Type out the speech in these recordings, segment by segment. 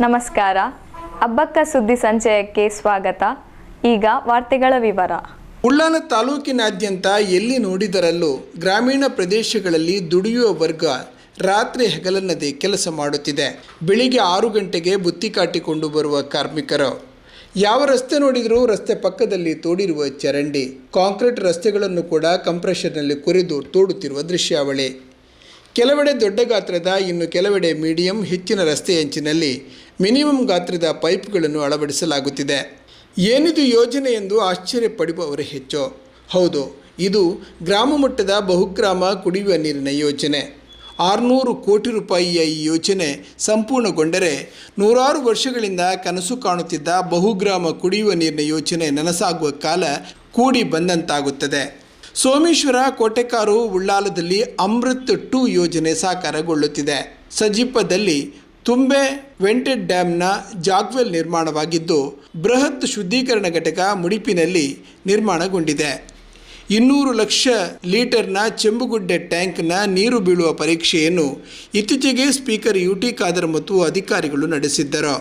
ನಮಸ್ಕಾರ. ಅಬ್ಬಕ್ಕ ಸುದ್ದಿ ಸಂಚಯಕ್ಕೆ ಸ್ವಾಗತ. ಈಗ ವಾರ್ತೆಗಳ ವಿವರ. ಉಳ್ಳಾಲ ತಾಲೂಕಿನಾದ್ಯಂತ ಎಲ್ಲಿ ನೋಡಿದರಲ್ಲೂ ಗ್ರಾಮೀಣ ಪ್ರದೇಶಗಳಲ್ಲಿ ದುಡಿಯುವ ವರ್ಗ ರಾತ್ರಿ ಹಗಲನ್ನದೇ ಕೆಲಸ ಮಾಡುತ್ತಿದೆ. ಬೆಳಿಗ್ಗೆ ಆರು ಗಂಟೆಗೆ ಬುತ್ತಿ ಕಾಟಿಕೊಂಡು ಬರುವ ಕಾರ್ಮಿಕರು. ಯಾವ ರಸ್ತೆ ನೋಡಿದರೂ ರಸ್ತೆ ಪಕ್ಕದಲ್ಲಿ ತೋಡಿರುವ ಚರಂಡಿ. ಕಾಂಕ್ರೀಟ್ ರಸ್ತೆಗಳನ್ನು ಕೂಡ ಕಂಪ್ರೆಷರ್ನಲ್ಲಿ ಕೊರೆದು ತೋಡುತ್ತಿರುವ ದೃಶ್ಯಾವಳಿ. ಕೆಲವೆಡೆ ದೊಡ್ಡ ಗಾತ್ರದ, ಇನ್ನು ಕೆಲವೆಡೆ ಮೀಡಿಯಂ, ಹೆಚ್ಚಿನ ರಸ್ತೆ ಅಂಚಿನಲ್ಲಿ ಮಿನಿಮಮ್ ಗಾತ್ರದ ಪೈಪ್ಗಳನ್ನು ಅಳವಡಿಸಲಾಗುತ್ತಿದೆ. ಏನಿದು ಯೋಜನೆ ಎಂದು ಆಶ್ಚರ್ಯ ಪಡುವವರೇ ಹೆಚ್ಚು. ಹೌದು, ಇದು ಗ್ರಾಮ ಮಟ್ಟದ ಬಹುಗ್ರಾಮ ಕುಡಿಯುವ ನೀರಿನ ಯೋಜನೆ. ಆರುನೂರು ಕೋಟಿ ರೂಪಾಯಿಯ ಈ ಯೋಜನೆ ಸಂಪೂರ್ಣಗೊಂಡರೆ ನೂರಾರು ವರ್ಷಗಳಿಂದ ಕನಸು ಕಾಣುತ್ತಿದ್ದ ಬಹುಗ್ರಾಮ ಕುಡಿಯುವ ನೀರಿನ ಯೋಜನೆ ನನಸಾಗುವ ಕಾಲ ಕೂಡಿ ಬಂದಂತಾಗುತ್ತದೆ. ಸೋಮೇಶ್ವರ ಕೋಟೆಕಾರು ಉಳ್ಳಾಲದಲ್ಲಿ ಅಮೃತ್ ಟು ಯೋಜನೆ ಸಾಕಾರಗೊಳ್ಳುತ್ತಿದೆ. ಸಜಿಪದಲ್ಲಿ ತುಂಬೆ ವೆಂಟೆಡ್ ಡ್ಯಾಮ್ನ ಜಾಗ್ವೆಲ್ ನಿರ್ಮಾಣವಾಗಿದ್ದು, ಬೃಹತ್ ಶುದ್ಧೀಕರಣ ಘಟಕ ಮುಡಿಪಿನಲ್ಲಿ ನಿರ್ಮಾಣಗೊಂಡಿದೆ. ಇನ್ನೂರು ಲಕ್ಷ ಲೀಟರ್ನ ಚೆಂಬುಗುಡ್ಡೆ ಟ್ಯಾಂಕ್ನ ನೀರು ಬೀಳುವ ಪರೀಕ್ಷೆಯನ್ನು ಇತ್ತೀಚೆಗೆ ಸ್ಪೀಕರ್ ಯು ಟಿ ಖಾದರ್ ಮತ್ತು ಅಧಿಕಾರಿಗಳು ನಡೆಸಿದ್ದರು.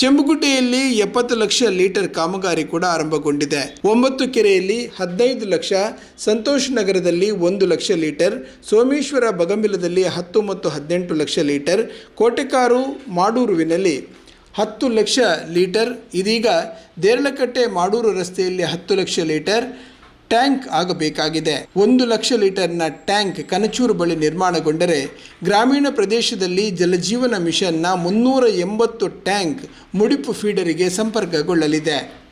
ಚೆಂಬುಗುಡ್ಡೆಯಲ್ಲಿ ಎಪ್ಪತ್ತು ಲಕ್ಷ ಲೀಟರ್ ಕಾಮಗಾರಿ ಕೂಡ ಆರಂಭಗೊಂಡಿದೆ. ಒಂಬತ್ತು ಕೆರೆಯಲ್ಲಿ ಹದಿನೈದು ಲಕ್ಷ, ಸಂತೋಷ್ ನಗರದಲ್ಲಿ ಒಂದು ಲಕ್ಷ ಲೀಟರ್, ಸೋಮೇಶ್ವರ ಬಗಂಬಿಲದಲ್ಲಿ ಹತ್ತು ಮತ್ತು ಹದಿನೆಂಟು ಲಕ್ಷ ಲೀಟರ್, ಕೋಟೆಕಾರು ಮಾಡೂರುವಿನಲ್ಲಿ ಹತ್ತು ಲಕ್ಷ ಲೀಟರ್, ಇದೀಗ ದೇರಳಕಟ್ಟೆ ಮಾಡೂರು ರಸ್ತೆಯಲ್ಲಿ ಹತ್ತು ಲಕ್ಷ ಲೀಟರ್ ಟ್ಯಾಂಕ್ ಆಗಬೇಕಾಗಿದೆ. ಒಂದು ಲಕ್ಷ ಲೀಟರ್ನ ಟ್ಯಾಂಕ್ ಕನಚೂರು ಬಳಿ ನಿರ್ಮಾಣಗೊಂಡರೆ ಗ್ರಾಮೀಣ ಪ್ರದೇಶದಲ್ಲಿ ಜಲಜೀವನ ಮಿಷನ್ನ ಮುನ್ನೂರ ಎಂಬತ್ತು ಟ್ಯಾಂಕ್ ಮುಡಿಪು ಫೀಡರಿಗೆ ಸಂಪರ್ಕಗೊಳ್ಳಲಿದೆ.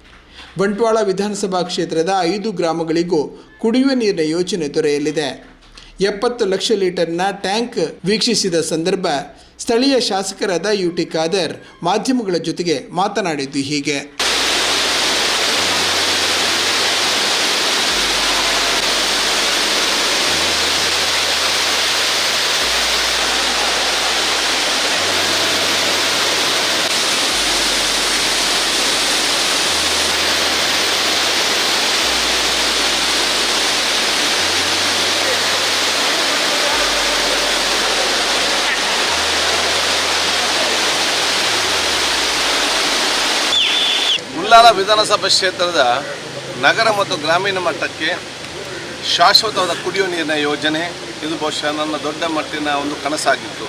ಬಂಟ್ವಾಳ ವಿಧಾನಸಭಾ ಕ್ಷೇತ್ರದ ಐದು ಗ್ರಾಮಗಳಿಗೂ ಕುಡಿಯುವ ನೀರಿನ ಯೋಜನೆ ದೊರೆಯಲಿದೆ. ಎಪ್ಪತ್ತು ಲಕ್ಷ ಲೀಟರ್ನ ಟ್ಯಾಂಕ್ ವೀಕ್ಷಿಸಿದ ಸಂದರ್ಭ ಸ್ಥಳೀಯ ಶಾಸಕರಾದ ಯು ಟಿ ಖಾದರ್ ಮಾಧ್ಯಮಗಳ ಜೊತೆಗೆ ಮಾತನಾಡಿದ್ದು ಹೀಗೆ. ಉಳ್ಳಾಲ ವಿಧಾನಸಭಾ ಕ್ಷೇತ್ರದ ನಗರ ಮತ್ತು ಗ್ರಾಮೀಣ ಮಟ್ಟಕ್ಕೆ ಶಾಶ್ವತವಾದ ಕುಡಿಯುವ ನೀರಿನ ಯೋಜನೆ. ಇದು ಬಹುಶಃ ನನ್ನ ದೊಡ್ಡ ಮಟ್ಟಿನ ಒಂದು ಕನಸಾಗಿತ್ತು.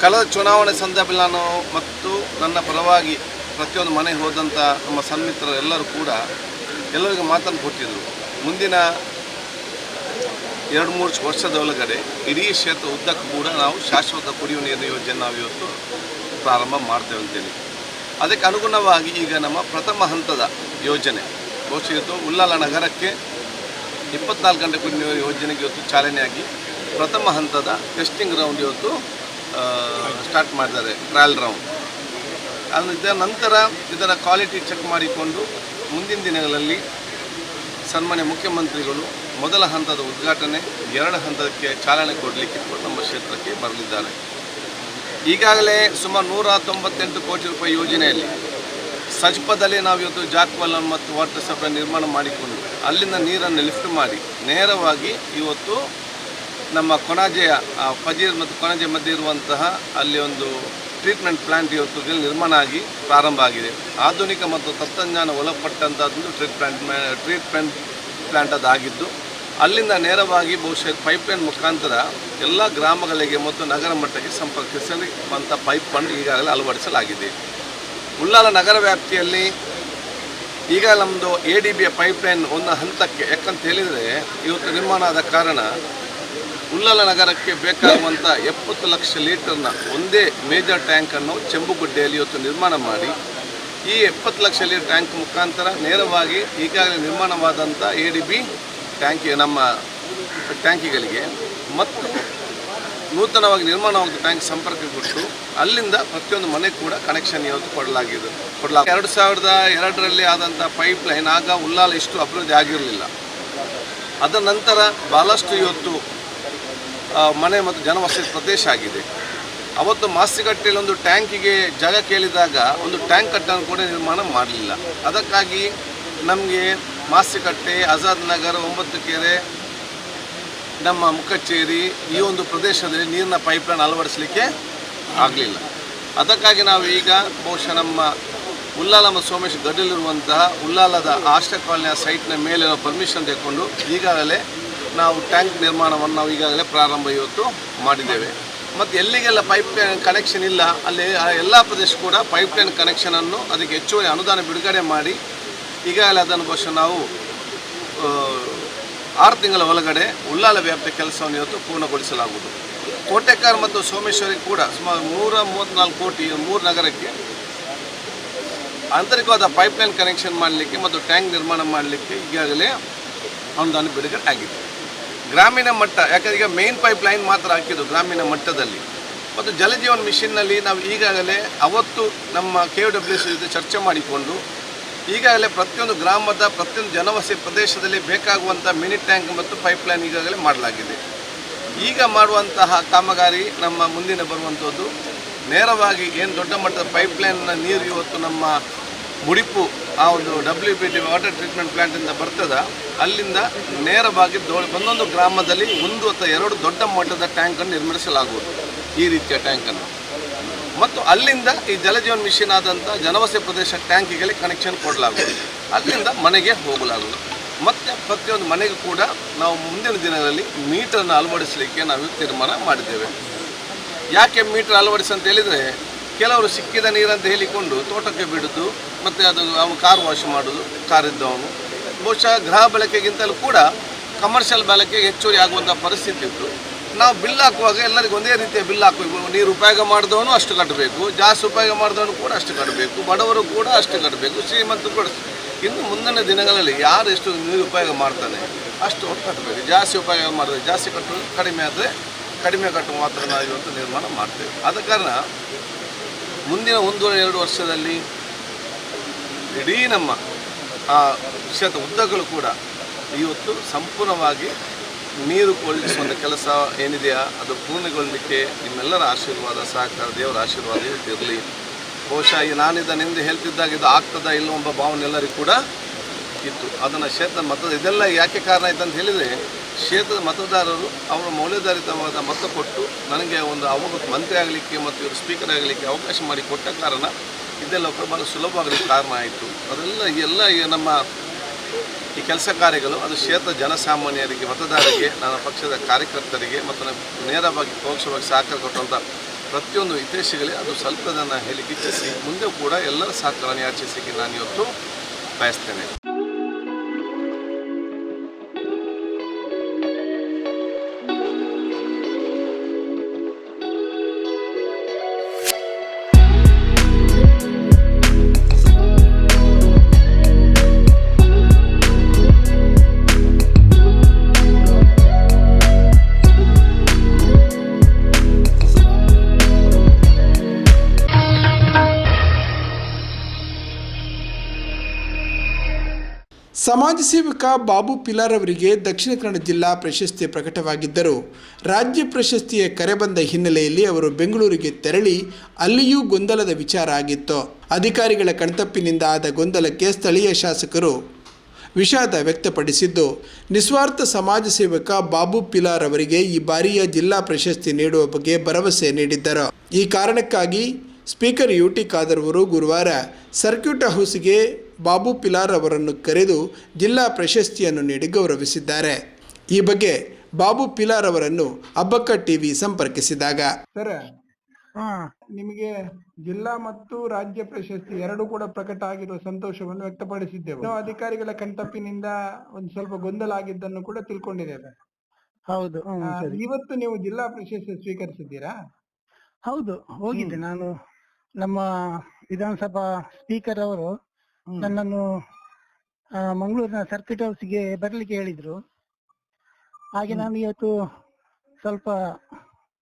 ಕಳೆದ ಚುನಾವಣೆ ಸಂದರ್ಭದಲ್ಲಿ ನಾನು ಮತ್ತು ನನ್ನ ಪರವಾಗಿ ಪ್ರತಿಯೊಂದು ಮನೆಗೆ ಹೋದಂಥ ನಮ್ಮ ಸನ್ಮಿತ್ರರು ಎಲ್ಲರೂ ಕೂಡ ಎಲ್ಲರಿಗೂ ಮಾತನ್ನು ಕೊಟ್ಟಿದ್ದರು ಮುಂದಿನ ಎರಡು ಮೂರು ವರ್ಷದ ಒಳಗಡೆ ಇಡೀ ಕ್ಷೇತ್ರ ಉದ್ದಕ್ಕೂ ಕೂಡ ನಾವು ಶಾಶ್ವತ ಕುಡಿಯುವ ನೀರಿನ ಯೋಜನೆ ನಾವು ಇವತ್ತು ಪ್ರಾರಂಭ ಮಾಡ್ತೇವೆ ಅಂತೇಳಿ. ಅದಕ್ಕೆ ಅನುಗುಣವಾಗಿ ಈಗ ನಮ್ಮ ಪ್ರಥಮ ಹಂತದ ಯೋಜನೆ. ಬಹುಶಃ ಉಲ್ಲಾಲ ನಗರಕ್ಕೆ ಇಪ್ಪತ್ನಾಲ್ಕು ಗಂಟೆ ಕುಡಿಯುವ ಯೋಜನೆಗೆ ಇವತ್ತು ಚಾಲನೆಯಾಗಿ ಪ್ರಥಮ ಹಂತದ ಟೆಸ್ಟಿಂಗ್ ರೌಂಡ್ ಇವತ್ತು ಸ್ಟಾರ್ಟ್ ಮಾಡಿದ್ದಾರೆ ಟ್ರಯಲ್ ರೌಂಡ್ ಅದು ಇದರ ನಂತರ ಇದರ ಕ್ವಾಲಿಟಿ ಚೆಕ್ ಮಾಡಿಕೊಂಡು ಮುಂದಿನ ದಿನಗಳಲ್ಲಿ ಸನ್ಮಾನ್ಯ ಮುಖ್ಯಮಂತ್ರಿಗಳು ಮೊದಲ ಹಂತದ ಉದ್ಘಾಟನೆ, ಎರಡು ಹಂತಕ್ಕೆ ಚಾಲನೆ ಕೊಡಲಿಕ್ಕೆ ಕೂಡ ನಮ್ಮ ಕ್ಷೇತ್ರಕ್ಕೆ ಬರಲಿದ್ದಾರೆ. ಈಗಾಗಲೇ ಸುಮಾರು ನೂರ ತೊಂಬತ್ತೆಂಟು ಕೋಟಿ ರೂಪಾಯಿ ಯೋಜನೆಯಲ್ಲಿ ಸಜ್ಪದಲ್ಲಿ ನಾವು ಇವತ್ತು ಜಾಕ್ವಲ್ ಮತ್ತು ವಾಟರ್ ಸಪ್ಲೈ ನಿರ್ಮಾಣ ಮಾಡಿಕೊಂಡು ಅಲ್ಲಿಂದ ನೀರನ್ನು ಲಿಫ್ಟ್ ಮಾಡಿ ನೇರವಾಗಿ ಇವತ್ತು ನಮ್ಮ ಕೊಣಾಜೆಯ ಫಜೀರ್ ಮತ್ತು ಕೊಣಾಜೆ ಮಧ್ಯೆ ಇರುವಂತಹ ಅಲ್ಲಿ ಒಂದು ಟ್ರೀಟ್ಮೆಂಟ್ ಪ್ಲಾಂಟ್ ಇವತ್ತು ನಿರ್ಮಾಣ ಆಗಿ ಪ್ರಾರಂಭ ಆಗಿದೆ. ಆಧುನಿಕ ಮತ್ತು ತಂತ್ರಜ್ಞಾನ ಒಳಪಟ್ಟಂಥದ್ದು ಟ್ರೀಟ್ಮೆಂಟ್ ಟ್ರೀಟ್ಮೆಂಟ್ ಪ್ಲಾಂಟ್ ಅದಾಗಿದ್ದು ಅಲ್ಲಿಂದ ನೇರವಾಗಿ ಬಹುಶಃ ಪೈಪ್ಲೈನ್ ಮುಖಾಂತರ ಎಲ್ಲ ಗ್ರಾಮಗಳಿಗೆ ಮತ್ತು ನಗರ ಮಟ್ಟಕ್ಕೆ ಸಂಪರ್ಕಿಸುವಂಥ ಪೈಪನ್ನು ಈಗಾಗಲೇ ಅಳವಡಿಸಲಾಗಿದೆ. ಉಳ್ಳಾಲ ನಗರ ವ್ಯಾಪ್ತಿಯಲ್ಲಿ ಈಗ ನಮ್ಮದು ಎ ಡಿ ಬಿಯ ಪೈಪ್ಲೈನ್ ಒಂದು ಹಂತಕ್ಕೆ, ಯಾಕಂತ ಹೇಳಿದರೆ ಇವತ್ತು ನಿರ್ಮಾಣ ಆದ ಕಾರಣ ಉಳ್ಳಾಲ ನಗರಕ್ಕೆ ಬೇಕಾಗುವಂಥ ಎಪ್ಪತ್ತು ಲಕ್ಷ ಲೀಟರ್ನ ಒಂದೇ ಮೇಜರ್ ಟ್ಯಾಂಕನ್ನು ಚೆಂಬುಗುಡ್ಡೆಯಲ್ಲಿ ಇವತ್ತು ನಿರ್ಮಾಣ ಮಾಡಿ, ಈ ಎಪ್ಪತ್ತು ಲಕ್ಷ ಲೀಟರ್ ಟ್ಯಾಂಕ್ ಮುಖಾಂತರ ನೇರವಾಗಿ ಈಗಾಗಲೇ ನಿರ್ಮಾಣವಾದಂಥ ಎ ಡಿ ಬಿ ಟ್ಯಾಂಕಿ ನಮ್ಮ ಟ್ಯಾಂಕಿಗಳಿಗೆ ಮತ್ತು ನೂತನವಾಗಿ ನಿರ್ಮಾಣವಾದ ಟ್ಯಾಂಕ್ ಸಂಪರ್ಕ ಕೊಟ್ಟು ಅಲ್ಲಿಂದ ಪ್ರತಿಯೊಂದು ಮನೆ ಕೂಡ ಕನೆಕ್ಷನ್ ಇವತ್ತು ಕೊಡಲಾಗಿದೆ. ಕೊಡಲಾ ಎರಡು ಸಾವಿರದ ಎರಡರಲ್ಲಿ ಆದಂಥ ಪೈಪ್ ಲೈನ್ ಆಗ ಉಲ್ಲಾಲ ಇಷ್ಟು ಅಭಿವೃದ್ಧಿ ಆಗಿರಲಿಲ್ಲ. ಅದ ನಂತರ ಭಾಳಷ್ಟು ಇವತ್ತು ಮನೆ ಮತ್ತು ಜನವಸತಿ ಪ್ರದೇಶ ಆಗಿದೆ. ಅವತ್ತು ಮಾಸ್ತಿಗಟ್ಟೆಯಲ್ಲಿ ಒಂದು ಟ್ಯಾಂಕಿಗೆ ಜಾಗ ಕೇಳಿದಾಗ ಒಂದು ಟ್ಯಾಂಕ್ ಕಟ್ಟನ್ನು ಕೂಡ ನಿರ್ಮಾಣ ಮಾಡಲಿಲ್ಲ. ಅದಕ್ಕಾಗಿ ನಮಗೆ ಮಾಸ್ತಿಕಟ್ಟೆ ಆಜಾದ್ ನಗರ, ಒಂಬತ್ತು ಕೆರೆ, ನಮ್ಮ ಮುಖಚೇರಿ ಈ ಒಂದು ಪ್ರದೇಶದಲ್ಲಿ ನೀರಿನ ಪೈಪ್ಲೈನ್ ಅಳವಡಿಸಲಿಕ್ಕೆ ಆಗಲಿಲ್ಲ. ಅದಕ್ಕಾಗಿ ನಾವು ಈಗ ಬಹುಶಃ ನಮ್ಮ ಉಲ್ಲಾಲ ಮತ್ತು ಸೋಮೇಶ್ ಗಡ್ಡಲ್ಲಿರುವಂತಹ ಉಲ್ಲಾಲದ ಆಶ್ರಯ ಕಾಲನಿಯ ಸೈಟ್ನ ಮೇಲೆ ನಾವು ಪರ್ಮಿಷನ್ ತೆಗೆಕೊಂಡು ಈಗಾಗಲೇ ನಾವು ಟ್ಯಾಂಕ್ ನಿರ್ಮಾಣವನ್ನು ನಾವು ಈಗಾಗಲೇ ಪ್ರಾರಂಭ ಇವತ್ತು ಮಾಡಿದ್ದೇವೆ. ಮತ್ತು ಎಲ್ಲಿಗೆಲ್ಲ ಪೈಪ್ಲೈನ್ ಕನೆಕ್ಷನ್ ಇಲ್ಲ, ಅಲ್ಲಿ ಎಲ್ಲ ಪ್ರದೇಶ ಕೂಡ ಪೈಪ್ಲೈನ್ ಕನೆಕ್ಷನನ್ನು ಅದಕ್ಕೆ ಹೆಚ್ಚುವರಿ ಅನುದಾನ ಬಿಡುಗಡೆ ಮಾಡಿ ಈಗಾಗಲೇ ಅದನ್ನು ಬಹುಶಃ ನಾವು ಆರು ತಿಂಗಳ ಒಳಗಡೆ ಉಲ್ಲಾಲ ವ್ಯಾಪ್ತಿಯ ಕೆಲಸವನ್ನು ಇವತ್ತು ಪೂರ್ಣಗೊಳಿಸಲಾಗುವುದು. ಕೋಟೆಕಾರ್ ಮತ್ತು ಸೋಮೇಶ್ವರಿಗೆ ಕೂಡ ಸುಮಾರು ನೂರ ಮೂವತ್ತ್ನಾಲ್ಕು ಕೋಟಿ ಮೂರು ನಗರಕ್ಕೆ ಆಂತರಿಕವಾದ ಪೈಪ್ಲೈನ್ ಕನೆಕ್ಷನ್ ಮಾಡಲಿಕ್ಕೆ ಮತ್ತು ಟ್ಯಾಂಕ್ ನಿರ್ಮಾಣ ಮಾಡಲಿಕ್ಕೆ ಈಗಾಗಲೇ ಅನುದಾನ ಬಿಡುಗಡೆ ಆಗಿದೆ. ಗ್ರಾಮೀಣ ಮಟ್ಟ, ಯಾಕಂದ್ರೆ ಈಗ ಮೇನ್ ಪೈಪ್ ಲೈನ್ ಮಾತ್ರ ಹಾಕಿದ್ದು ಗ್ರಾಮೀಣ ಮಟ್ಟದಲ್ಲಿ. ಮತ್ತು ಜಲಜೀವನ್ ಮಿಷಿನ್ನಲ್ಲಿ ನಾವು ಈಗಾಗಲೇ ಅವತ್ತು ನಮ್ಮ ಕೆ ಡಬ್ಲ್ಯೂ ಸಿ ಜೊತೆ ಚರ್ಚೆ ಮಾಡಿಕೊಂಡು ಈಗಾಗಲೇ ಪ್ರತಿಯೊಂದು ಗ್ರಾಮದ, ಪ್ರತಿಯೊಂದು ಜನವಸತಿ ಪ್ರದೇಶದಲ್ಲಿ ಬೇಕಾಗುವಂಥ ಮಿನಿ ಟ್ಯಾಂಕ್ ಮತ್ತು ಪೈಪ್ಲೈನ್ ಈಗಾಗಲೇ ಮಾಡಲಾಗಿದೆ. ಈಗ ಮಾಡುವಂತಹ ಕಾಮಗಾರಿ ನಮ್ಮ ಮುಂದಿನ ಬರುವಂಥದ್ದು ನೇರವಾಗಿ ಏನು ದೊಡ್ಡ ಮಟ್ಟದ ಪೈಪ್ಲೈನ್ನ ನೀರು ಇವತ್ತು ನಮ್ಮ ಮುಡಿಪು ಆ ಒಂದು W B T water treatment ಪ್ಲ್ಯಾಂಟಿಂದ ಬರ್ತದ. ಅಲ್ಲಿಂದ ನೇರವಾಗಿ ದೊ, ಒಂದೊಂದು ಗ್ರಾಮದಲ್ಲಿ ಒಂದು ಅಥವಾ ಎರಡು ದೊಡ್ಡ ಮಟ್ಟದ ಟ್ಯಾಂಕನ್ನು ನಿರ್ಮಿಸಲಾಗುವುದು. ಈ ರೀತಿಯ ಟ್ಯಾಂಕನ್ನು. ಮತ್ತು ಅಲ್ಲಿಂದ ಈ ಜಲಜೀವನ್ ಮಿಷನ್ ಆದಂಥ ಜನವಸತಿ ಪ್ರದೇಶ ಟ್ಯಾಂಕಿಗೆ ಕನೆಕ್ಷನ್ ಕೊಡಲಾಗುವುದು. ಅಲ್ಲಿಂದ ಮನೆಗೆ ಹೋಗಲಾಗುವುದು. ಮತ್ತು ಪ್ರತಿಯೊಂದು ಮನೆಗೂ ಕೂಡ ನಾವು ಮುಂದಿನ ದಿನಗಳಲ್ಲಿ ಮೀಟರನ್ನು ಅಳವಡಿಸಲಿಕ್ಕೆ ನಾವು ತೀರ್ಮಾನ ಮಾಡಿದ್ದೇವೆ. ಯಾಕೆ ಮೀಟರ್ ಅಳವಡಿಸಿ ಅಂತ ಹೇಳಿದರೆ, ಕೆಲವರು ಸಿಕ್ಕಿದ ನೀರಂತ ಹೇಳಿಕೊಂಡು ತೋಟಕ್ಕೆ ಬಿಡೋದು, ಮತ್ತು ಅದು ಅವನು ಕಾರ್ ವಾಶ್ ಮಾಡೋದು, ಕಾರ್ ಇದ್ದವನು. ಬಹುಶಃ ಗೃಹ ಬಳಕೆಗಿಂತಲೂ ಕೂಡ ಕಮರ್ಷಿಯಲ್ ಬಳಕೆಗೆ ಹೆಚ್ಚುವರಿ ಆಗುವಂಥ ಪರಿಸ್ಥಿತಿ ಇತ್ತು. ನಾವು ಬಿಲ್ ಹಾಕುವಾಗ ಎಲ್ಲರಿಗೂ ಒಂದೇ ರೀತಿಯ ಬಿಲ್ ಹಾಕಬೇಕು ನೀರು ಉಪಯೋಗ ಮಾಡಿದವನು ಅಷ್ಟು ಕಟ್ಟಬೇಕು ಜಾಸ್ತಿ ಉಪಯೋಗ ಮಾಡಿದವನು ಕೂಡ ಅಷ್ಟು ಕಟ್ಟಬೇಕು ಬಡವರು ಕೂಡ ಅಷ್ಟು ಕಟ್ಟಬೇಕು ಶ್ರೀಮಂತರು ಕೂಡ ಇನ್ನು ಮುಂದಿನ ದಿನಗಳಲ್ಲಿ ಯಾರು ಎಷ್ಟು ನೀರು ಉಪಯೋಗ ಮಾಡ್ತಾನೆ, ಅಷ್ಟು ಕಟ್ಟಬೇಕು ಜಾಸ್ತಿ ಉಪಯೋಗ ಮಾಡಿದ್ರೆ ಜಾಸ್ತಿ ಕಟ್ಟೋದು ಕಡಿಮೆ ಆದರೆ ಕಡಿಮೆ ಕಟ್ಟು ಮಾತ್ರ ನಾವು ಇವತ್ತು ನಿರ್ಮಾಣ ಮಾಡ್ತೇವೆ. ಆದ ಕಾರಣ ಮುಂದಿನ ಒಂದೂವರೆ, ಎರಡು ವರ್ಷದಲ್ಲಿ ಇಡೀ ನಮ್ಮ ಆ ಕ್ಷೇತ್ರ ಉದ್ದಗಳು ಕೂಡ ಇವತ್ತು ಸಂಪೂರ್ಣವಾಗಿ ನೀರು ಒದಗಿಸುವಂಥ ಕೆಲಸ ಏನಿದೆಯಾ? ಅದು ಪೂರ್ಣಗೊಳ್ಳಲಿಕ್ಕೆ ನಿಮ್ಮೆಲ್ಲರ ಆಶೀರ್ವಾದ, ಸಹಕಾರ, ದೇವರ ಆಶೀರ್ವಾದ ಇರಲಿ. ಬಹುಶಃ ಹಿಂದೆ ಹೇಳ್ತಿದ್ದಾಗ ಇದು ಆಗ್ತದಾ ಇಲ್ಲ ಎಂಬ ಭಾವನೆ ಎಲ್ಲರಿಗೂ ಕೂಡ ಇತ್ತು. ಅದನ್ನು ಕ್ಷೇತ್ರದ ಮತದ, ಇದೆಲ್ಲ ಯಾಕೆ ಕಾರಣ ಆಯ್ತು ಅಂತ ಹೇಳಿದರೆ, ಕ್ಷೇತ್ರದ ಮತದಾರರು ಅವರ ಮೌಲ್ಯಧಾರಿತವಾದ ಮತ ಕೊಟ್ಟು ನನಗೆ ಒಂದು ಅವಾಗ ಮಂತ್ರಿ ಆಗಲಿಕ್ಕೆ ಮತ್ತು ಇವರು ಸ್ಪೀಕರ್ ಆಗಲಿಕ್ಕೆ ಅವಕಾಶ ಮಾಡಿ ಕೊಟ್ಟ ಕಾರಣ ಇದೆಲ್ಲ ಸುಲಭ ಸುಲಭವಾಗಲಿಕ್ಕೆ ಕಾರಣ ಆಯಿತು. ಅದೆಲ್ಲ ಎಲ್ಲ ನಮ್ಮ ಈ ಕೆಲಸ ಕಾರ್ಯಗಳು, ಅದು ಕ್ಷೇತ್ರ ಜನಸಾಮಾನ್ಯರಿಗೆ, ಮತದಾರರಿಗೆ, ನನ್ನ ಪಕ್ಷದ ಕಾರ್ಯಕರ್ತರಿಗೆ ಮತ್ತು ನೇರವಾಗಿ ಪರೋಕ್ಷವಾಗಿ ಸಹಕಾರ ಕೊಟ್ಟಂಥ ಪ್ರತಿಯೊಂದು ಹಿತೈಷಿಗಳೇ ಅದು ಸ್ವಲ್ಪದನ್ನು ಹೇಳಿಕೆ ಮುಂದೆ ಕೂಡ ಎಲ್ಲರ ಸಹಕಾರವನ್ನು ಯಾಚಿಸಲಿಕ್ಕೆ ನಾನು ಇವತ್ತು ಬಯಸ್ತೇನೆ. ಸಮಾಜ ಸೇವಕ ಬಾಬು ಪಿಲಾರ್ ಅವರಿಗೆ ದಕ್ಷಿಣ ಕನ್ನಡ ಜಿಲ್ಲಾ ಪ್ರಶಸ್ತಿ ಪ್ರಕಟವಾಗಿದ್ದರು. ರಾಜ್ಯ ಪ್ರಶಸ್ತಿಯ ಕರೆ ಬಂದ ಹಿನ್ನೆಲೆಯಲ್ಲಿ ಅವರು ಬೆಂಗಳೂರಿಗೆ ತೆರಳಿ ಅಲ್ಲಿಯೂ ಗೊಂದಲದ ವಿಚಾರ ಆಗಿತ್ತು. ಅಧಿಕಾರಿಗಳ ಕಣ್ತಪ್ಪಿನಿಂದ ಆದ ಗೊಂದಲಕ್ಕೆ ಸ್ಥಳೀಯ ಶಾಸಕರು ವಿಷಾದ ವ್ಯಕ್ತಪಡಿಸಿದ್ದು, ನಿಸ್ವಾರ್ಥ ಸಮಾಜ ಸೇವಕ ಬಾಬು ಪಿಲಾರ್ ಅವರಿಗೆ ಈ ಬಾರಿಯ ಜಿಲ್ಲಾ ಪ್ರಶಸ್ತಿ ನೀಡುವ ಬಗ್ಗೆ ಭರವಸೆ ನೀಡಿದ್ದರು. ಈ ಕಾರಣಕ್ಕಾಗಿ ಸ್ಪೀಕರ್ ಯು ಟಿ ಖಾದರ್ ಅವರು ಗುರುವಾರ ಸರ್ಕ್ಯೂಟ್ ಹೌಸ್ಗೆ ಬಾಬು ಪಿಲಾರ್ ಅವರನ್ನು ಕರೆದು ಜಿಲ್ಲಾ ಪ್ರಶಸ್ತಿಯನ್ನು ನೀಡಿ ಗೌರವಿಸಿದ್ದಾರೆ. ಈ ಬಗ್ಗೆ ಬಾಬು ಪಿಲಾರ್ ಅವರನ್ನು ಅಬ್ಬಕ್ಕ ಟಿವಿ ಸಂಪರ್ಕಿಸಿದಾಗ ಸರ್ ಹಾ ನಿಮಗೆ ಜಿಲ್ಲಾ ಮತ್ತು ರಾಜ್ಯ ಪ್ರಶಸ್ತಿ ಎರಡು ಕೂಡ ಪ್ರಕಟ ಆಗಿರುವ ಸಂತೋಷವನ್ನು ವ್ಯಕ್ತಪಡಿಸಿದ್ದೇವೆ. ನಾವು ಅಧಿಕಾರಿಗಳ ಕಣ್ತಪ್ಪಿನಿಂದ ಒಂದು ಸ್ವಲ್ಪ ಗೊಂದಲ ಆಗಿದ್ದನ್ನು ಕೂಡ ತಿಳ್ಕೊಂಡಿದ್ದೇವೆ. ಹೌದು. ಆ, ಇವತ್ತು ನೀವು ಜಿಲ್ಲಾ ಪ್ರಶಸ್ತಿ ಸ್ವೀಕರಿಸಿದ್ದೀರಾ? ಹೌದು ಹೋಗಿದ್ದೆ ನಾನು ನಮ್ಮ ವಿಧಾನಸಭಾ ಸ್ಪೀಕರ್ ಅವರು ಹ್ಮ್. ನನ್ನನ್ನು ಆ, ಮಂಗಳೂರಿನ ಸರ್ಕಿಟ್ ಹೌಸ್ಗೆ ಬರ್ಲಿಕ್ಕೆ ಹೇಳಿದ್ರು ಹಾಗೆ ನಾನು ಇವತ್ತು ಸ್ವಲ್ಪ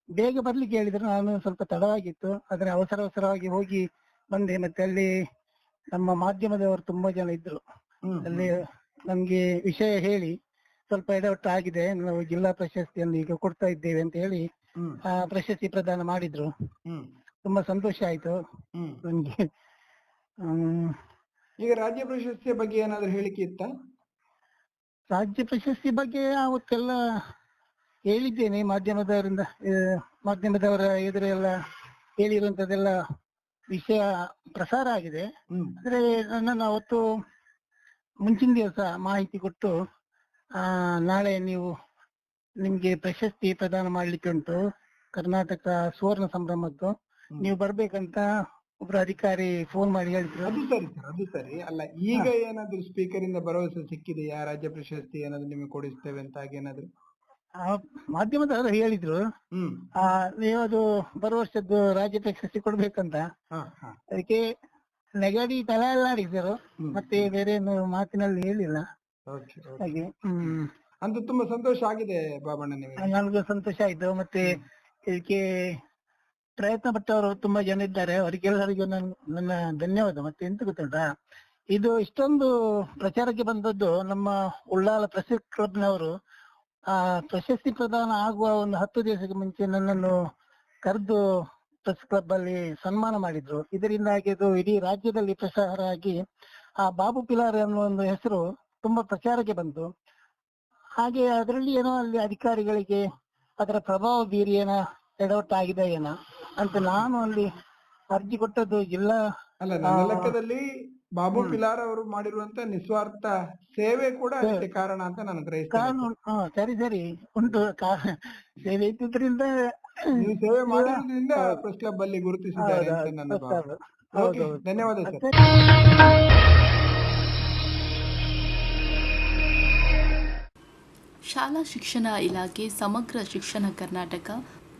ಬೇಗ ಬರ್ಲಿಕ್ಕೆ ಹೇಳಿದ್ರು ನಾನು ಸ್ವಲ್ಪ ತಡವಾಗಿತ್ತು ಆದ್ರೆ ಅವಸರ ಅವಸರವಾಗಿ ಹೋಗಿ ಬಂದೆ ಮತ್ತೆ ಅಲ್ಲಿ ನಮ್ಮ ಮಾಧ್ಯಮದವರು ತುಂಬಾ ಜನ ಇದ್ರು ಹ್ಮ್. ಅಲ್ಲಿ ನಮ್ಗೆ ವಿಷಯ ಹೇಳಿ ಸ್ವಲ್ಪ ಎಡವಟ್ಟು ಆಗಿದೆ ನಾವು ಜಿಲ್ಲಾ ಪ್ರಶಸ್ತಿಯನ್ನು ಈಗ ಕೊಡ್ತಾ ಇದ್ದೇವೆ ಅಂತ ಹೇಳಿ ಹ್ಮ್. ಆ ಪ್ರಶಸ್ತಿ ಪ್ರದಾನ ಮಾಡಿದ್ರು ಹ್ಮ್. ತುಂಬಾ ಸಂತೋಷ ಆಯ್ತು ಹ್ಮ್. ನನ್ಗೆ ಹ್ಮ್, ಈಗ ರಾಜ್ಯ ಪ್ರಶಸ್ತಿಯ ಬಗ್ಗೆ ಏನಾದ್ರೂ ಹೇಳಿಕೆ ಇತ್ತ? ರಾಜ್ಯ ಪ್ರಶಸ್ತಿ ಬಗ್ಗೆ ಅವತ್ತೆಲ್ಲ ಹೇಳಿದ್ದೇನೆ ಮಾಧ್ಯಮದವರಿಂದ ಮಾಧ್ಯಮದವರ ಎದುರೆಲ್ಲ ಎಲ್ಲ ಹೇಳಿರುವಂತದ್ದೆಲ್ಲ ವಿಷಯ ಪ್ರಸಾರ ಆಗಿದೆ. ಅಂದ್ರೆ ನನ್ನನ್ನು ಅವತ್ತು ಮುಂಚಿನ ದಿವಸ ಮಾಹಿತಿ ಕೊಟ್ಟು ಆ ನಾಳೆ ನೀವು ನಿಮ್ಗೆ ಪ್ರಶಸ್ತಿ ಪ್ರದಾನ ಮಾಡ್ಲಿಕ್ಕೆ ಉಂಟು ಕರ್ನಾಟಕ ಸುವರ್ಣ ಸಂಭ್ರಮದ್ದು. ನೀವು ಬರ್ಬೇಕಂತ ಒಬ್ರು ಅಧಿಕಾರಿ ಫೋನ್ ಮಾಡಿ ಹೇಳಿದ್ರು. ಅದು ಸರಿ ಸರ್ ಅದು ಸರಿ. ಅಲ್ಲ ಈಗ ಏನಾದ್ರು ಸ್ಪೀಕರ್ ಇಂದ ಭರವಸೆ ಸಿಕ್ಕಿದೆಯಾ? ರಾಜ್ಯ ಪ್ರಶಸ್ತಿ ಏನಾದ್ರು ನಿಮಗೆ ಕೊಡಿಸ್ತೇವೆ ಅಂತ ಹಾಗೇನಾದ್ರು ಆ ಮಾಧ್ಯಮದವರು ಹೇಳಿದ್ರು. ಹ್ಮ್. ಆ ನೀವು ಅದು ಬರುವ ವರ್ಷದ್ದು ರಾಜ್ಯ ಪ್ರಶಸ್ತಿ ಕೊಡ್ಬೇಕಂತ. ಹಾ ಹಾ. ಅದಕ್ಕೆ ನೆಗಡಿ ತಲೆ ಎಲ್ಲ ಆಡಿದ್ರು ಹ್ಮ್. ಮತ್ತೆ ಬೇರೆ ಏನು ಮಾತಿನಲ್ಲಿ ಹೇಳಿಲ್ಲ. ಓಕೆ ಹಾಗೆ ಹ್ಮ್. ಅಂತ ತುಂಬಾ ಸಂತೋಷ ಆಗಿದೆ ಬಾಬಣ್ಣ ನಿಮಗೆ. ನನಗೂ ಸಂತೋಷ ಆಯ್ತು. ಮತ್ತೆ ಇದಕ್ಕೆ ಪ್ರಯತ್ನ ಪಟ್ಟವರು ತುಂಬಾ ಜನ ಇದ್ದಾರೆ. ಅವರಿಗೆಲ್ಲರಿಗೂ ನನ್ ನನ್ನ ಧನ್ಯವಾದ. ಮತ್ತೆ ಎಂತ ಗೊತ್ತುಂಟಾ? ಇದು ಇಷ್ಟೊಂದು ಪ್ರಚಾರಕ್ಕೆ ಬಂದದ್ದು ನಮ್ಮ ಉಳ್ಳಾಲ ಪ್ರೆಸ್ ಕ್ಲಬ್ನವರು. ಆ ಪ್ರಶಸ್ತಿ ಪ್ರದಾನ ಆಗುವ ಒಂದು ಹತ್ತು ದಿವಸಕ್ಕೆ ಮುಂಚೆ ನನ್ನನ್ನು ಕರೆದು ಪ್ರೆಸ್ ಕ್ಲಬ್ ಅಲ್ಲಿ ಸನ್ಮಾನ ಮಾಡಿದ್ರು. ಇದರಿಂದಾಗಿ ಅದು ಇಡೀ ರಾಜ್ಯದಲ್ಲಿ ಪ್ರಸಾರ ಆಗಿ ಆ ಬಾಬು ಪಿಲಾರ್ ಅನ್ನುವ ಒಂದು ಹೆಸರು ತುಂಬಾ ಪ್ರಚಾರಕ್ಕೆ ಬಂತು. ಹಾಗೆ ಅದರಲ್ಲಿ ಏನೋ ಅಲ್ಲಿ ಅಧಿಕಾರಿಗಳಿಗೆ ಅದರ ಪ್ರಭಾವ ಬೀರಿ ಏನ ಎಡವಟ್ಟಾಗಿದೆ ಏನ. ಅಂತ ನಾನು ಅಲ್ಲಿ ಅರ್ಜಿ ಕೊಟ್ಟದ್ದು ಜಿಲ್ಲಾ ಅಲ್ಲ ನನ್ನ ಲೆಕ್ಕದಲ್ಲಿ ಬಾಬು ಪಿಲಾರ್ ಅವರು ಮಾಡಿರುವಂತ ನಿಸ್ವಾರ್ಥ ಸೇವೆ ಕೂಡ ಅದಕ್ಕೆ ಕಾರಣ ಅಂತ ನಾನು ಗ್ರಹಿಸ್ತೇನೆ. ಹಾ ಸರಿ ಸರಿ. ಉಂಟು ಕಾ- ಸೇವೆ ಇದ್ದಿದ್ರಿಂದ ನೀವು ಸೇವೆ ಮಾಡಿರೋದ್ರಿಂದ ಪ್ರೆಸ್ ಕ್ಲಬ್ ಅಲ್ಲಿ ಗುರುತಿಸಿದ್ದಾರೆ ಅಂತ ನನ್ನ ಭಾವನೆ. ಓಕೆ ಹೌದೌದು ಧನ್ಯವಾದ ಸರ್. ಸರಿ. ಶಾಲಾ ಶಿಕ್ಷಣ ಇಲಾಖೆ ಸಮಗ್ರ ಶಿಕ್ಷಣ ಕರ್ನಾಟಕ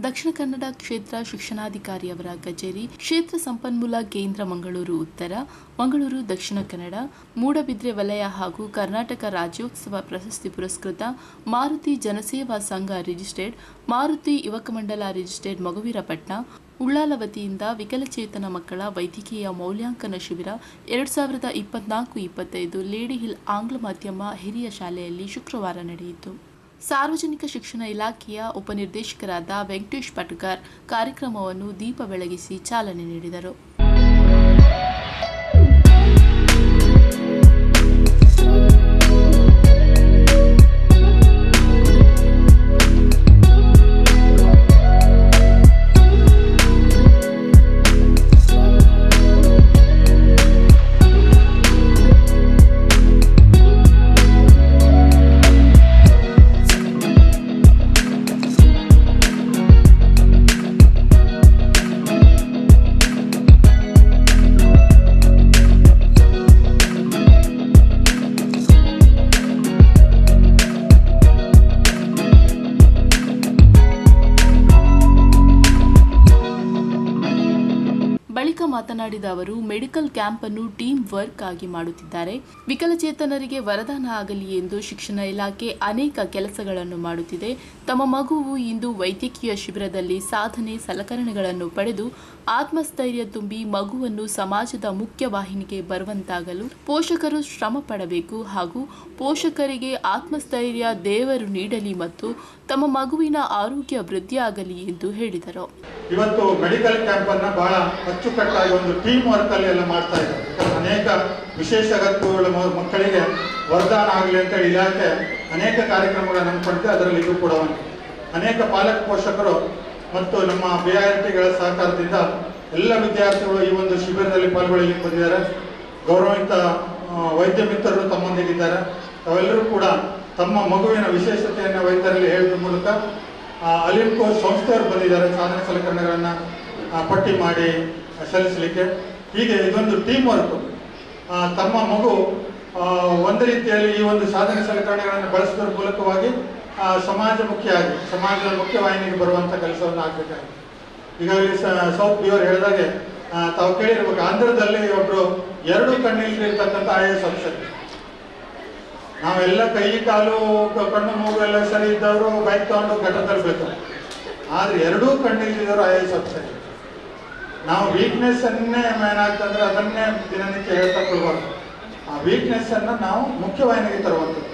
ದಕ್ಷಿಣ ಕನ್ನಡ ಕ್ಷೇತ್ರ ಶಿಕ್ಷಣಾಧಿಕಾರಿಯವರ ಕಚೇರಿ ಕ್ಷೇತ್ರ ಸಂಪನ್ಮೂಲ ಕೇಂದ್ರ ಮಂಗಳೂರು ಉತ್ತರ, ಮಂಗಳೂರು ದಕ್ಷಿಣ ಕನ್ನಡ, ಮೂಡಬಿದ್ರೆ ವಲಯ ಹಾಗೂ ಕರ್ನಾಟಕ ರಾಜ್ಯೋತ್ಸವ ಪ್ರಶಸ್ತಿ ಪುರಸ್ಕೃತ ಮಾರುತಿ ಜನಸೇವಾ ಸಂಘ ರಿಜಿಸ್ಟರ್ಡ್, ಮಾರುತಿ ಯುವಕ ಮಂಡಲ ರಿಜಿಸ್ಟರ್ಡ್ ಮಗುವೀರಪಟ್ಟಣ ಉಳ್ಳಾಲ ವತಿಯಿಂದ ವಿಕಲಚೇತನ ಮಕ್ಕಳ ವೈದ್ಯಕೀಯ ಮೌಲ್ಯಾಂಕನ ಶಿಬಿರ ಎರಡು ಸಾವಿರದ ಇಪ್ಪತ್ನಾಲ್ಕು, ಇಪ್ಪತ್ತೈದು ಲೇಡಿ ಹಿಲ್ ಆಂಗ್ಲ ಮಾಧ್ಯಮ ಹಿರಿಯ ಶಾಲೆಯಲ್ಲಿ ಶುಕ್ರವಾರ ನಡೆಯಿತು. ಸಾರ್ವಜನಿಕ ಶಿಕ್ಷಣ ಇಲಾಖೆಯ ಉಪನಿರ್ದೇಶಕರಾದ ವೆಂಕಟೇಶ್ ಪಟ್ಕರ್ ಕಾರ್ಯಕ್ರಮವನ್ನು ದೀಪ ಬೆಳಗಿಸಿ ಚಾಲನೆ ನೀಡಿದರು. ಮಾತನಾಡಿದ ಅವರು, ಮೆಡಿಕಲ್ ಕ್ಯಾಂಪ್ ಅನ್ನು ಟೀಮ್ ವರ್ಕ್ ಆಗಿ ಮಾಡುತ್ತಿದ್ದಾರೆ. ವಿಕಲಚೇತನರಿಗೆ ವರದಾನ ಆಗಲಿ ಎಂದು ಶಿಕ್ಷಣ ಇಲಾಖೆ ಅನೇಕ ಕೆಲಸಗಳನ್ನು ಮಾಡುತ್ತಿದೆ. ತಮ್ಮ ಮಗುವು ಇಂದು ವೈದ್ಯಕೀಯ ಶಿಬಿರದಲ್ಲಿ ಸಾಧನೆ ಸಲಕರಣೆಗಳನ್ನು ಪಡೆದು ಆತ್ಮಸ್ಥೈರ್ಯ ತುಂಬಿ ಮಗುವನ್ನು ಸಮಾಜದ ಮುಖ್ಯ ವಾಹಿನಿಗೆ ಬರುವಂತಾಗಲು ಪೋಷಕರು ಶ್ರಮ ಪಡಬೇಕು ಹಾಗೂ ಪೋಷಕರಿಗೆ ಆತ್ಮಸ್ಥೈರ್ಯ, ದೇವರು ನೀಡಲಿ ಮತ್ತು ತಮ್ಮ ಮಗುವಿನ ಆರೋಗ್ಯ ವೃದ್ಧಿಯಾಗಲಿ ಎಂದು ಹೇಳಿದರು. ಇವತ್ತು ಮೆಡಿಕಲ್ ಕ್ಯಾಂಪ್ ಅನ್ನ ಬಹಳ ಅಚ್ಚುಕಟ್ಟಾಗಿ ಒಂದು ಟೀಮ್ ವರ್ಕ್ ಅಲ್ಲಿ ಎಲ್ಲ ಮಾಡ್ತಾ ಇದ್ದಾರೆ. ಅನೇಕ ವಿಶೇಷ ಅಗತ್ಯಗಳ ಮಕ್ಕಳಿಗೆ ವರದಾನ ಆಗಲಿ ಅಂತ ಇಲಾಖೆ ಅನೇಕ ಕಾರ್ಯಕ್ರಮಗಳನ್ನು ಹಮ್ಮಿಕೊಂಡಿದೆ ಅದರಲ್ಲಿ ಇದು ಕೂಡ ಒಂದು ಅನೇಕ ಪಾಲಕ ಪೋಷಕರು ಮತ್ತು ನಮ್ಮ ಬಿ ಆರ್ ಟಿಗಳ ಸಹಕಾರದಿಂದ ಎಲ್ಲ ವಿದ್ಯಾರ್ಥಿಗಳು ಈ ಒಂದು ಶಿಬಿರದಲ್ಲಿ ಪಾಲ್ಗೊಳ್ಳಲಿಕ್ಕೆ ಬಂದಿದ್ದಾರೆ. ಗೌರವಿತ ವೈದ್ಯ ಮಿತ್ರರು ತಮ್ಮೊಂದಿಗಿದ್ದಾರೆ. ಅವೆಲ್ಲರೂ ಕೂಡ ತಮ್ಮ ಮಗುವಿನ ವಿಶೇಷತೆಯನ್ನು ವೈದ್ಯರಲ್ಲಿ ಹೇಳಿದ ಮೂಲಕ ಅಲಿಂಕೋ ಸಂಸ್ಥೆಯವರು ಬಂದಿದ್ದಾರೆ, ಸಾಧನ ಸಲಕರಣೆಗಳನ್ನು ಪಟ್ಟಿ ಮಾಡಿ ಸಲ್ಲಿಸಲಿಕ್ಕೆ. ಹೀಗೆ ಇದೊಂದು ಟೀಮ್ ವರ್ಕ್ ತಮ್ಮ ಮಗು ಒಂದು ರೀತಿಯಲ್ಲಿ ಈ ಒಂದು ಸಾಧನ ಸಲಕರಣೆಗಳನ್ನು ಬಳಸುವುದರ ಮೂಲಕವಾಗಿ ಆ, ಸಮಾಜಮುಖಿಯಾಗಿ ಸಮಾಜದ ಮುಖ್ಯವಾಹಿನಿಗೆ ಬರುವಂಥ ಕೆಲಸವನ್ನು ಆಗಬೇಕಾಗಿದೆ. ಈಗಾಗಲೇ ಸೌತ್ ಬಿಯರ್ ಹೇಳಿದಾಗೆ ತಾವು ಕೇಳಿರ್ಬೇಕು ಆಂಧ್ರದಲ್ಲಿ ಒಬ್ರು ಎರಡು ಕಣ್ಣಿಲ್ಲಿರ್ತಕ್ಕಂಥ ಐ ಎಸ್ ಅಫ್ಸರ್. ನಾವೆಲ್ಲ ಕೈ ಕಾಲು ಕಣ್ಣು ಮೂಗು ಎಲ್ಲ ಸರಿ ಇದ್ದವರು ಬೈಕ್ ತಗೊಂಡು ಘಟ ತರಬೇಕು. ಆದ್ರೆ ಎರಡೂ ಕಣ್ಣಿಲ್ಲಿದ್ದವರು ಐ ಎಸ್ ಅಫ್ಸರ್. ನಾವು ವೀಕ್ನೆಸ್ ಅನ್ನೇ ಏನಾಗ್ತಂದ್ರೆ ಅದನ್ನೇ ದಿನನಿತ್ಯ ಹೇಳ್ತಾ ಕೊಡ್ಬಾರ್ದು ಆ ವೀಕ್ನೆಸ್ ಅನ್ನ ನಾವು ಮುಖ್ಯವಾಹಿನಿಗೆ ತರುವಂಥದ್ದು.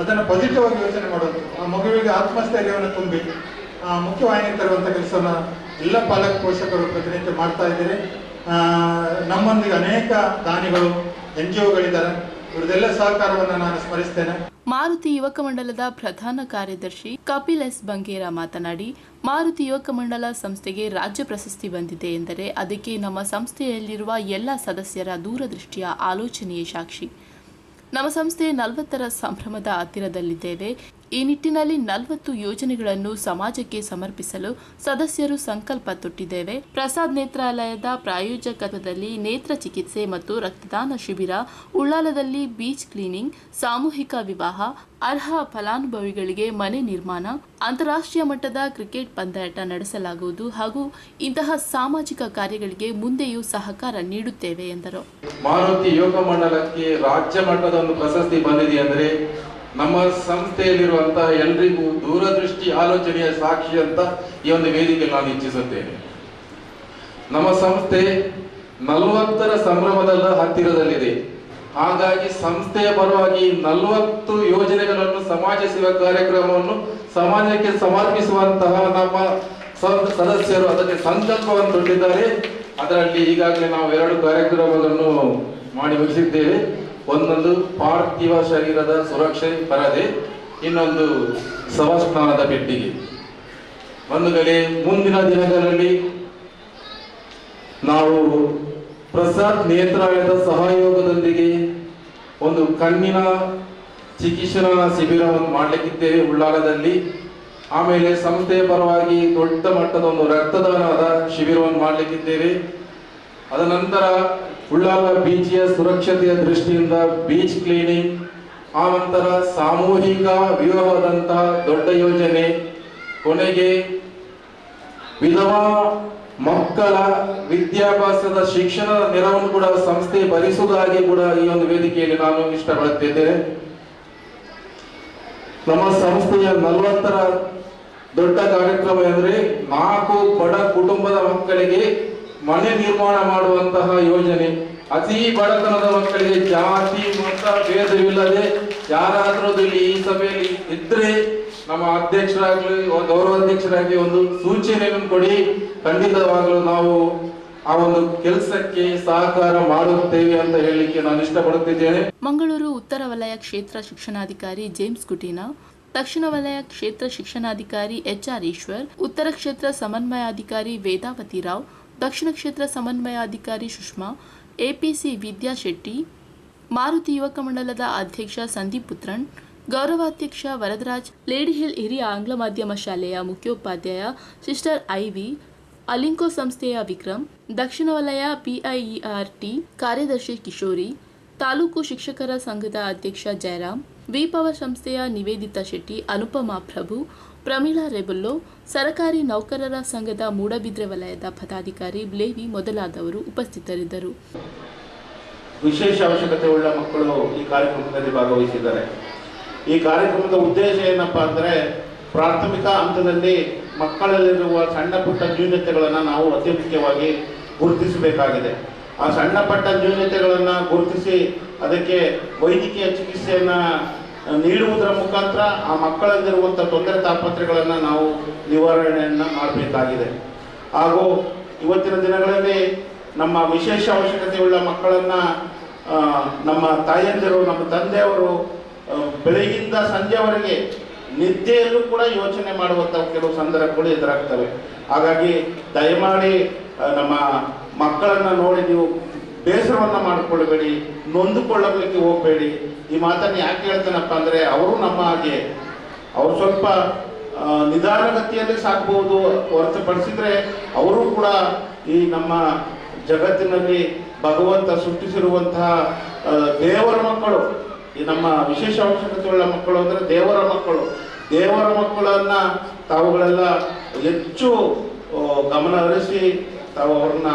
ಅದನ್ನು ಪಾಸಿಟಿವ್ ಆಗಿ ಯೋಚನೆ ಮಾಡುವಂಥದ್ದು. ಆ ಮಗುವಿಗೆ ಆತ್ಮಸ್ಥೈರ್ಯವನ್ನು ತುಂಬಿ ಆ ಮುಖ್ಯವಾಹಿನಿಗೆ ತರುವಂಥ ಕೆಲಸವನ್ನ ಎಲ್ಲ ಪಾಲಕ ಪೋಷಕರು ಪ್ರತಿನಿತ್ಯ ಮಾಡ್ತಾ ಇದ್ದೀರಿ. ನಮ್ಮೊಂದಿಗೆ ಅನೇಕ ದಾನಿಗಳು, ಎನ್ ಜಿ ಒಗಳಿದ್ದಾರೆ. ಇವ್ರದೆಲ್ಲ ಸಹಕಾರವನ್ನು ನಾನು ಸ್ಮರಿಸ್ತೇನೆ. ಮಾರುತಿ ಯುವಕ ಮಂಡಲದ ಪ್ರಧಾನ ಕಾರ್ಯದರ್ಶಿ ಕಪಿಲ್ ಎಸ್ ಬಂಗೇರ ಮಾತನಾಡಿ, ಮಾರುತಿ ಯುವಕ ಮಂಡಲ ಸಂಸ್ಥೆಗೆ ರಾಜ್ಯ ಪ್ರಶಸ್ತಿ ಬಂದಿದೆ ಎಂದರೆ ಅದಕ್ಕೆ ನಮ್ಮ ಸಂಸ್ಥೆಯಲ್ಲಿರುವ ಎಲ್ಲ ಸದಸ್ಯರ ದೂರದೃಷ್ಟಿಯ ಆಲೋಚನೆಯೇ ಸಾಕ್ಷಿ. ನಮ್ಮ ಸಂಸ್ಥೆ ನಲವತ್ತರ ಸಂಭ್ರಮದ ಹತ್ತಿರದಲ್ಲಿದ್ದೇವೆ. ಈ ನಿಟ್ಟಿನಲ್ಲಿ ನಲವತ್ತು ಯೋಜನೆಗಳನ್ನು ಸಮಾಜಕ್ಕೆ ಸಮರ್ಪಿಸಲು ಸದಸ್ಯರು ಸಂಕಲ್ಪ ತೊಟ್ಟಿದ್ದೇವೆ. ಪ್ರಸಾದ್ ನೇತ್ರಾಲಯದ ಪ್ರಾಯೋಜಕತ್ವದಲ್ಲಿ ನೇತ್ರ ಚಿಕಿತ್ಸೆ ಮತ್ತು ರಕ್ತದಾನ ಶಿಬಿರ, ಉಳ್ಳಾಲದಲ್ಲಿ ಬೀಚ್ ಕ್ಲೀನಿಂಗ್, ಸಾಮೂಹಿಕ ವಿವಾಹ, ಅರ್ಹ ಫಲಾನುಭವಿಗಳಿಗೆ ಮನೆ ನಿರ್ಮಾಣ, ಅಂತಾರಾಷ್ಟ್ರೀಯ ಮಟ್ಟದ ಕ್ರಿಕೆಟ್ ಪಂದ್ಯಾಟ ನಡೆಸಲಾಗುವುದು ಹಾಗೂ ಇಂತಹ ಸಾಮಾಜಿಕ ಕಾರ್ಯಗಳಿಗೆ ಮುಂದೆಯೂ ಸಹಕಾರ ನೀಡುತ್ತೇವೆ ಎಂದರು. ಮಾರುತಿ ಯೋಗ ಮಂಡಲಕ್ಕೆ ರಾಜ್ಯ ಮಟ್ಟದ ಒಂದು ಪ್ರಶಸ್ತಿ ಬಂದಿದೆ ಅಂದ್ರೆ ನಮ್ಮ ಸಂಸ್ಥೆಯಲ್ಲಿರುವಂತಹ ಎಲ್ರಿಗೂ ದೂರದೃಷ್ಟಿ ಆಲೋಚನೆಯ ಸಾಕ್ಷಿ ಅಂತ ಈ ಒಂದು ವೇದಿಕೆ ನಾನು ಇಚ್ಛಿಸುತ್ತೇನೆ. ನಮ್ಮ ಸಂಸ್ಥೆ ನಲವತ್ತರ ಸಂಭ್ರಮದ ಹತ್ತಿರದಲ್ಲಿದೆ. ಹಾಗಾಗಿ ಸಂಸ್ಥೆಯ ಪರವಾಗಿ ನಲವತ್ತು ಯೋಜನೆಗಳನ್ನು ಸಮಾಜ ಸೇವಾ ಕಾರ್ಯಕ್ರಮವನ್ನು ಸಮಾಜಕ್ಕೆ ಸಮರ್ಪಿಸುವಂತಹ ನಮ್ಮ ಸದಸ್ಯರು ಅದಕ್ಕೆ ಸಂಕಲ್ಪವನ್ನು ತೊಟ್ಟಿದ್ದಾರೆ ಅದರಲ್ಲಿ ಈಗಾಗಲೇ ನಾವು ಎರಡು ಕಾರ್ಯಕ್ರಮಗಳನ್ನು ಮಾಡಿ ಮುಗಿಸಿದ್ದೇವೆ. ಒಂದೊಂದು ಪಾರ್ಥಿವ ಶರೀರದ ಸುರಕ್ಷೆ ಪರದೆ, ಇನ್ನೊಂದು ಸಮಸ್ಥಾನದ ಪೆಟ್ಟಿಗೆ. ಒಂದು ಕಡೆ ಮುಂದಿನ ದಿನಗಳಲ್ಲಿ ನಾವು ಪ್ರಸಾದ್ ನೇತ್ರಾಲಯದ ಸಹಯೋಗದೊಂದಿಗೆ ಒಂದು ಕಣ್ಣಿನ ಚಿಕಿತ್ಸಾ ಶಿಬಿರವನ್ನು ಮಾಡಲಿಕ್ಕಿದ್ದೇವೆ ಉಳ್ಳಾಲದಲ್ಲಿ ಆಮೇಲೆ ಸಂಸ್ಥೆಯ ಪರವಾಗಿ ದೊಡ್ಡ ಮಟ್ಟದ ಒಂದು ರಕ್ತದಾನದ ಶಿಬಿರವನ್ನು ಮಾಡಲಿಕ್ಕಿದ್ದೇವೆ. ಅದ ನಂತರ ಉಳ್ಳಾಲ ಬೀಚಿಯ ಸುರಕ್ಷತೆಯ ದೃಷ್ಟಿಯಿಂದ ಬೀಚ್ ಕ್ಲೀನಿಂಗ್, ಆ ನಂತರ ಸಾಮೂಹಿಕ ವಿವಾಹದಂತಹ ದೊಡ್ಡ ಯೋಜನೆ, ಕೊನೆಗೆ ವಿಧವಾ ಮಕ್ಕಳ ವಿದ್ಯಾಭ್ಯಾಸದ ಶಿಕ್ಷಣದ ನೆರವನ್ನು ಕೂಡ ಸಂಸ್ಥೆ ಭರಿಸುವುದಾಗಿ ಕೂಡ ಈ ಒಂದು ವೇದಿಕೆಯಲ್ಲಿ ನಾನು ಇಷ್ಟಪಡುತ್ತಿದ್ದೇನೆ. ನಮ್ಮ ಸಂಸ್ಥೆಯ ನಲವತ್ತರ ದೊಡ್ಡ ಕಾರ್ಯಕ್ರಮ ಎಂದರೆ ನಾಲ್ಕು ಬಡ ಕುಟುಂಬದ ಮಕ್ಕಳಿಗೆ ಮನೆ ನಿರ್ಮಾಣ ಮಾಡುವಂತಹ ಯೋಜನೆ. ಅತಿ ಬಡತನದ ಮಕ್ಕಳಿಗೆ ಜಾತಿ, ಮತ, ಭೇದವಿಲ್ಲದೆ ಯಾರಾದರೂ ಇಲ್ಲಿ ಈ ಸಭೆಯಲ್ಲಿ ಇದ್ರೆ ನಮ್ಮ ಅಧ್ಯಕ್ಷರಾಗ್ಲಿ, ಗೌರವಾಧ್ಯಕ್ಷರಾಗಿ ಒಂದು ಸೂಚನೆಯನ್ನು ಕೊಡಿ. ಖಂಡಿತವಾಗಲೂ ನಾವು ಆ ಒಂದು ಕೆಲಸಕ್ಕೆ ಸಹಕಾರ ಮಾಡುತ್ತೇವೆ ಅಂತ ಹೇಳಲಿಕ್ಕೆ ನಾನು ಇಷ್ಟಪಡುತ್ತಿದ್ದೇನೆ. ಮಂಗಳೂರು ಉತ್ತರ ವಲಯ ಕ್ಷೇತ್ರ ಶಿಕ್ಷಣಾಧಿಕಾರಿ ಜೇಮ್ಸ್ ಕುಟೀನ ದಕ್ಷಿಣ ವಲಯ ಕ್ಷೇತ್ರ ಶಿಕ್ಷಣಾಧಿಕಾರಿ ಎಚ್ಆರ್ ಈಶ್ವರ್, ಉತ್ತರ ಕ್ಷೇತ್ರ ಸಮನ್ವಯಾಧಿಕಾರಿ ವೇದಾವತಿ ರಾವ್ ದಕ್ಷಿಣ ಕ್ಷೇತ್ರ ಸಮನ್ವಯಾಧಿಕಾರಿ ಸುಷ್ಮಾ, ಎಪಿಸಿ ವಿದ್ಯಾ ಶೆಟ್ಟಿ, ಮಾರುತಿ ಯುವಕ ಮಂಡಲದ ಅಧ್ಯಕ್ಷ ಸಂದೀಪ್ ಪುತ್ರನ್, ಗೌರವಾಧ್ಯಕ್ಷ ವರದರಾಜ್ ಲೇಡಿ ಹಿಲ್ ಹಿರಿಯ ಆಂಗ್ಲ ಮಾಧ್ಯಮ ಶಾಲೆಯ ಮುಖ್ಯೋಪಾಧ್ಯಾಯ ಸಿಸ್ಟರ್ ಐವಿ, ಅಲಿಂಕೋ ಸಂಸ್ಥೆಯ ವಿಕ್ರಮ್, ದಕ್ಷಿಣ ವಲಯ ಪಿಐಇಆರ್ಟಿ ಕಾರ್ಯದರ್ಶಿ ಕಿಶೋರಿ, ತಾಲೂಕು ಶಿಕ್ಷಕರ ಸಂಘದ ಅಧ್ಯಕ್ಷ ಜಯರಾಮ್ ವಿ ಪವರ್ ಸಂಸ್ಥೆಯ ನಿವೇದಿತಾ ಶೆಟ್ಟಿ, ಅನುಪಮಾ ಪ್ರಭು ಪ್ರಮೀಳಾ ರೆಬಲ್ಲೋ, ಸರಕಾರಿ ನೌಕರರ ಸಂಘದ ಮೂಡಬಿದ್ರೆ ವಲಯದ ಪದಾಧಿಕಾರಿ ಬ್ಲೇವಿ ಮೊದಲಾದವರು ಉಪಸ್ಥಿತರಿದ್ದರು. ವಿಶೇಷ ಅವಶ್ಯಕತೆ ಉಳ್ಳ ಮಕ್ಕಳು ಈ ಕಾರ್ಯಕ್ರಮದಲ್ಲಿ ಭಾಗವಹಿಸಿದ್ದಾರೆ. ಈ ಕಾರ್ಯಕ್ರಮದ ಉದ್ದೇಶ ಏನಪ್ಪಾ ಅಂದರೆ ಪ್ರಾಥಮಿಕ ಹಂತದಲ್ಲಿ ಮಕ್ಕಳಲ್ಲಿರುವ ಸಣ್ಣ ಪುಟ್ಟ ನ್ಯೂನತೆಗಳನ್ನು ನಾವು ಅತಿ ಮುಖ್ಯವಾಗಿ ಗುರುತಿಸಬೇಕಾಗಿದೆ. ಆ ಸಣ್ಣ ಪಟ್ಟ ನ್ಯೂನತೆಗಳನ್ನು ಗುರುತಿಸಿ ಅದಕ್ಕೆ ವೈದ್ಯಕೀಯ ಚಿಕಿತ್ಸೆಯನ್ನು ನೀಡುವುದರ ಮುಖಾಂತರ ಆ ಮಕ್ಕಳಲ್ಲಿರುವಂಥ ತೊಂದರೆ ತಾಪತ್ರೆಗಳನ್ನು ನಾವು ನಿವಾರಣೆಯನ್ನು ಮಾಡಬೇಕಾಗಿದೆ. ಹಾಗೂ ಇವತ್ತಿನ ದಿನಗಳಲ್ಲಿ ನಮ್ಮ ವಿಶೇಷ ಅವಶ್ಯಕತೆಯುಳ್ಳ ಮಕ್ಕಳನ್ನು ನಮ್ಮ ತಾಯಂದಿರು ನಮ್ಮ ತಂದೆಯವರು ಬೆಳಗಿಂದ ಸಂಜೆವರೆಗೆ ನಿದ್ದೆಯಲ್ಲೂ ಕೂಡ ಯೋಚನೆ ಮಾಡುವಂಥ ಕೆಲವು ಸಂದರ್ಭಗಳು ಎದುರಾಗ್ತವೆ. ಹಾಗಾಗಿ ದಯಮಾಡಿ ನಮ್ಮ ಮಕ್ಕಳನ್ನು ನೋಡಿ ನೀವು ಬೇಸರವನ್ನು ಮಾಡಿಕೊಳ್ಳಬೇಡಿ ನೊಂದುಕೊಳ್ಳಲಿಕ್ಕೆ ಹೋಗಬೇಡಿ. ಈ ಮಾತನ್ನು ಯಾಕೆ ಹೇಳ್ತಾನಪ್ಪ ಅಂದರೆ, ಅವರು ನಮ್ಮ ಹಾಗೆ, ಅವರು ಸ್ವಲ್ಪ ನಿಧಾನಗತಿಯಲ್ಲಿ ಸಾಕ್ಬಹುದು ಹೊರತುಪಡಿಸಿದ್ರೆ, ಅವರು ಕೂಡ ಈ ನಮ್ಮ ಜಗತ್ತಿನಲ್ಲಿ ಭಗವಂತ ಸೃಷ್ಟಿಸಿರುವಂತಹ ದೇವರ ಮಕ್ಕಳು, ಈ ನಮ್ಮ ವಿಶೇಷ ಅವಶ್ಯಕತೆಗಳ ಮಕ್ಕಳು ಅಂದರೆ ದೇವರ ಮಕ್ಕಳು. ದೇವರ ಮಕ್ಕಳನ್ನ ತಾವುಗಳೆಲ್ಲ ಹೆಚ್ಚು ಗಮನ ಹರಿಸಿ ತಾವು ಅವ್ರನ್ನ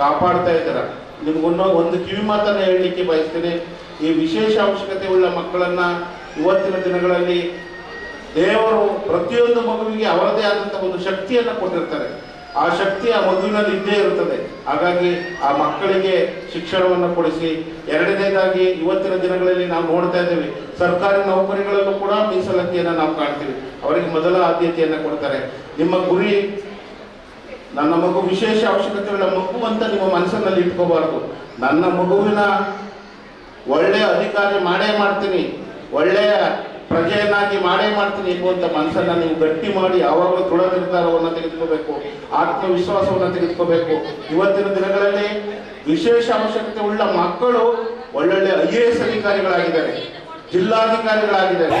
ಕಾಪಾಡ್ತಾ ಇದ್ದೀರ. ನಿಮ್ಗೊನ್ನೋ ಒಂದು ಕಿವಿ ಮಾತನ್ನು ಹೇಳಲಿಕ್ಕೆ ಬಯಸ್ತೇನೆ. ಈ ವಿಶೇಷ ಅವಶ್ಯಕತೆ ಉಳ್ಳ ಮಕ್ಕಳನ್ನ ಇವತ್ತಿನ ದಿನಗಳಲ್ಲಿ ದೇವರು ಪ್ರತಿಯೊಂದು ಮಗುವಿಗೆ ಅವರದೇ ಆದಂಥ ಒಂದು ಶಕ್ತಿಯನ್ನು ಕೊಟ್ಟಿರ್ತಾರೆ. ಆ ಶಕ್ತಿ ಆ ಮಗುವಿನಲ್ಲಿ ಇದ್ದೇ ಇರುತ್ತದೆ. ಹಾಗಾಗಿ ಆ ಮಕ್ಕಳಿಗೆ ಶಿಕ್ಷಣವನ್ನು ಕೊಡಿಸಿ, ಎರಡನೇದಾಗಿ ಇವತ್ತಿನ ದಿನಗಳಲ್ಲಿ ನಾವು ನೋಡ್ತಾ ಇದ್ದೇವೆ, ಸರ್ಕಾರಿ ನೌಕರಿಗಳಲ್ಲೂ ಕೂಡ ಮೀಸಲಾತಿಯನ್ನು ನಾವು ಕಾಣ್ತೀವಿ. ಅವರಿಗೆ ಮೊದಲ ಆದ್ಯತೆಯನ್ನು ಕೊಡ್ತಾರೆ. ನಿಮ್ಮ ಗುರಿ ನನ್ನ ಮಗು ವಿಶೇಷ ಅವಶ್ಯಕತೆಗಳ ಮಗು ಅಂತ ನಿಮ್ಮ ಮನಸ್ಸಿನಲ್ಲಿ ಇಟ್ಕೋಬಾರ್ದು. ನನ್ನ ಮಗುವಿನ ಒಳ್ಳೆಯ ಅಧಿಕಾರಿ ಮಾಡೇ ಮಾಡ್ತೀನಿ. ಒಳ್ಳೆಯ ಪ್ರಜೆಯನ್ನಾಗಿ ಮಾಡೇ ಮಾಡ್ತೀನಿ ಎಂಬುವಂತ ಮನಸ್ಸನ್ನ ನೀವು ಗಟ್ಟಿ ಮಾಡಿ ಯಾವಾಗಲೂ ದೃಢ ನಿರ್ಧಾರವನ್ನು ತೆಗೆದುಕೋಬೇಕು, ಆತ್ಮವಿಶ್ವಾಸವನ್ನು ತೆಗೆದುಕೋಬೇಕು. ಇವತ್ತಿನ ದಿನಗಳಲ್ಲಿ ವಿಶೇಷ ಅವಶ್ಯಕತೆ ಉಳ್ಳ ಮಕ್ಕಳು ಒಳ್ಳೊಳ್ಳೆ ಐ ಎ ಎಸ್ ಅಧಿಕಾರಿಗಳಾಗಿದ್ದಾರೆ, ಜಿಲ್ಲಾಧಿಕಾರಿಗಳಾಗಿದ್ದಾರೆ.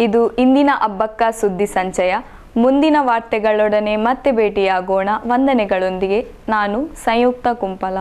ಇದು ಇಂದಿನ ಹಬ್ಬಕ್ಕ ಸುದ್ದಿ ಸಂಚಯ. ಮುಂದಿನ ವಾರ್ತೆಗಳೊಡನೆ ಮತ್ತೆ ಭೇಟಿಯಾಗೋಣ. ವಂದನೆಗಳೊಂದಿಗೆ ನಾನು ಸಂಯುಕ್ತ ಕುಂಪಲ.